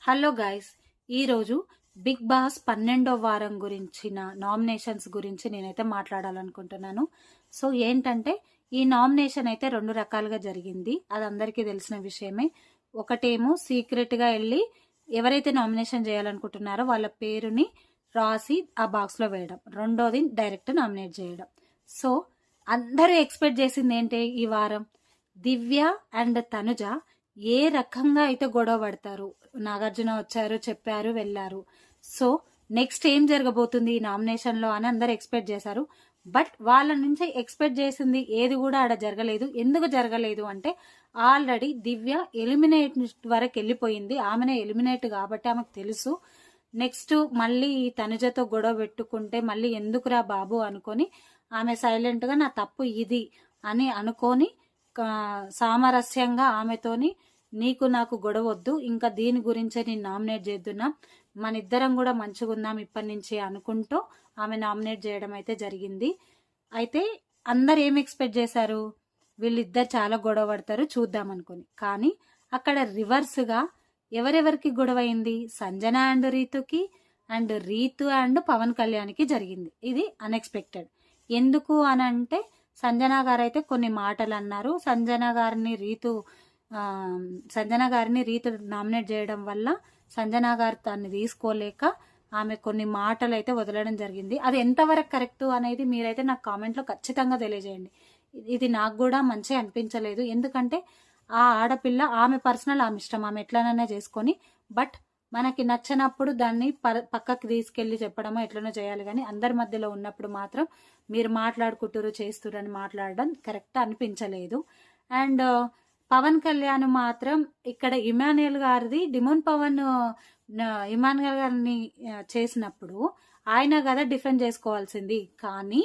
Hello guys ఈరోజు big boss పన్నెండో వారం గురించిన నామినేషన్స్ గురించి నేనైతే మాట్లాడాలనుకుంటున్నాను. సో ఏంటంటే ఈ నామినేషన్ అయితే రెండు రకాలుగా జరిగింది. అది అందరికీ తెలిసిన విషయమే. ఒకటేమో సీక్రెట్గా వెళ్ళి ఎవరైతే నామినేషన్ చేయాలనుకుంటున్నారో వాళ్ళ పేరుని రాసి ఆ బాక్స్లో వేయడం. రెండోది డైరెక్ట్ నామినేట్ చేయడం. సో అందరూ ఎక్స్పెక్ట్ చేసింది ఏంటి ఈ వారం? దివ్య అండ్ తనుజ ఏ రకంగా అయితే గొడవ పడతారు? నాగార్జున వచ్చారు చెప్పారు వెళ్ళారు. సో నెక్స్ట్ ఏం జరగబోతుంది ఈ నామినేషన్లో అని అందరు ఎక్స్పెక్ట్ చేశారు. బట్ వాళ్ళ నుంచి ఎక్స్పెక్ట్ చేసింది ఏది కూడా ఆడ జరగలేదు. ఎందుకు జరగలేదు అంటే ఆల్రెడీ దివ్య ఎలిమినేట్ వరకు వెళ్ళిపోయింది. ఆమెనే ఎలిమినేట్ కాబట్టి ఆమెకు తెలుసు. నెక్స్ట్ మళ్ళీ ఈ తనుజతో గొడవ పెట్టుకుంటే మళ్ళీ ఎందుకురా బాబు అనుకొని ఆమె సైలెంట్గా నా తప్పు ఇది అని అనుకొని సామరస్యంగా ఆమెతోని నీకు నాకు గొడవ వద్దు ఇంకా దీని గురించే నేను నామినేట్ చేద్దున్నా మన ఇద్దరం కూడా మంచిగా ఉందాం ఇప్పటి నుంచి అనుకుంటూ ఆమె నామినేట్ చేయడం అయితే జరిగింది. అయితే అందరు ఏం ఎక్స్పెక్ట్ చేశారు? వీళ్ళిద్దరు చాలా గొడవ పడతారు చూద్దాం అనుకుని. కానీ అక్కడ రివర్స్గా ఎవరెవరికి గొడవ అయింది? సంజన అండ్ రీతుకి అండ్ రీతు అండ్ పవన్ కళ్యాణ్కి జరిగింది. ఇది అన్ఎక్స్పెక్టెడ్ ఎందుకు అని అంటే సంజన గారు అయితే కొన్ని మాటలు అన్నారు. సంజన గారిని రీతు సంజన గారిని రీతి నామినేట్ చేయడం వల్ల సంజన గారు దాన్ని తీసుకోలేక ఆమె కొన్ని మాటలు అయితే వదలడం జరిగింది. అది ఎంతవరకు కరెక్ట్ అనేది మీరైతే నాకు కామెంట్లో ఖచ్చితంగా తెలియజేయండి. ఇది నాకు కూడా మంచిగా అనిపించలేదు. ఎందుకంటే ఆ ఆడపిల్ల ఆమె పర్సనల్ ఆమె ఇష్టం. ఆమె ఎట్లనైనా చేసుకొని బట్ మనకి నచ్చినప్పుడు దాన్ని ప- పక్కకి తీసుకెళ్ళి చెప్పడమో ఎట్లనో చేయాలి కానీ అందరి మధ్యలో ఉన్నప్పుడు మాత్రం మీరు మాట్లాడుకుంటారు చేస్తురని మాట్లాడడం కరెక్ట్ అనిపించలేదు. అండ్ పవన్ కళ్యాణ్ మాత్రం ఇక్కడ ఇమానుయల్ గారిది డిమోన్ పవన్ ఇమానుయల్ గారిని చేసినప్పుడు ఆయన కదా డిఫెండ్ చేసుకోవాల్సింది. కానీ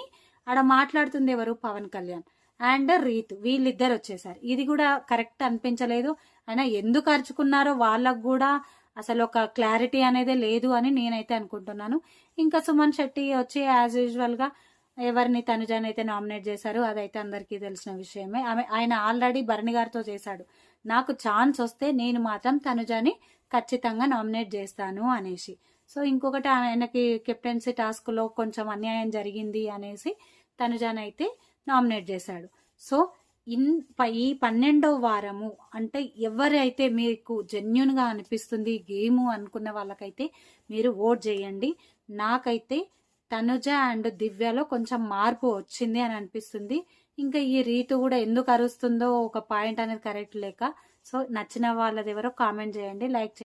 ఆడ మాట్లాడుతుంది ఎవరు? పవన్ కళ్యాణ్ అండ్ రీతు. వీళ్ళిద్దరు వచ్చేసారు. ఇది కూడా కరెక్ట్ అనిపించలేదు. అయినా ఎందుకు అరుచుకున్నారో వాళ్ళకు కూడా అసలు ఒక క్లారిటీ అనేది లేదు అని నేనైతే అనుకుంటున్నాను. ఇంకా సుమన్ శెట్టి వచ్చి యాజ్ యూజువల్గా ఎవరిని తనుజాని అయితే నామినేట్ చేశారు అదైతే అందరికీ తెలిసిన విషయమే. ఆమె ఆయన ఆల్రెడీ భరణి గారితో చేశాడు. నాకు ఛాన్స్ వస్తే నేను మాత్రం తనుజాని ఖచ్చితంగా నామినేట్ చేస్తాను అనేసి. సో ఇంకొకటి ఆయనకి కెప్టెన్సీ టాస్క్లో కొంచెం అన్యాయం జరిగింది అనేసి తనుజాని అయితే నామినేట్ చేశాడు. సో ఇన్ ఈ పన్నెండో వారము అంటే ఎవరైతే మీకు జెన్యున్గా అనిపిస్తుంది గేమ్ అనుకున్న వాళ్ళకైతే మీరు ఓట్ చేయండి. నాకైతే తనుజ అండ్ దివ్యలో కొంచెం మార్పు వచ్చింది అని అనిపిస్తుంది. ఇంకా ఈ రీతు కూడా ఎందుకు అరుస్తుందో ఒక పాయింట్ అనేది కరెక్ట్ లేక. సో నచ్చిన వాళ్ళది ఎవరో కామెంట్ చేయండి. లైక్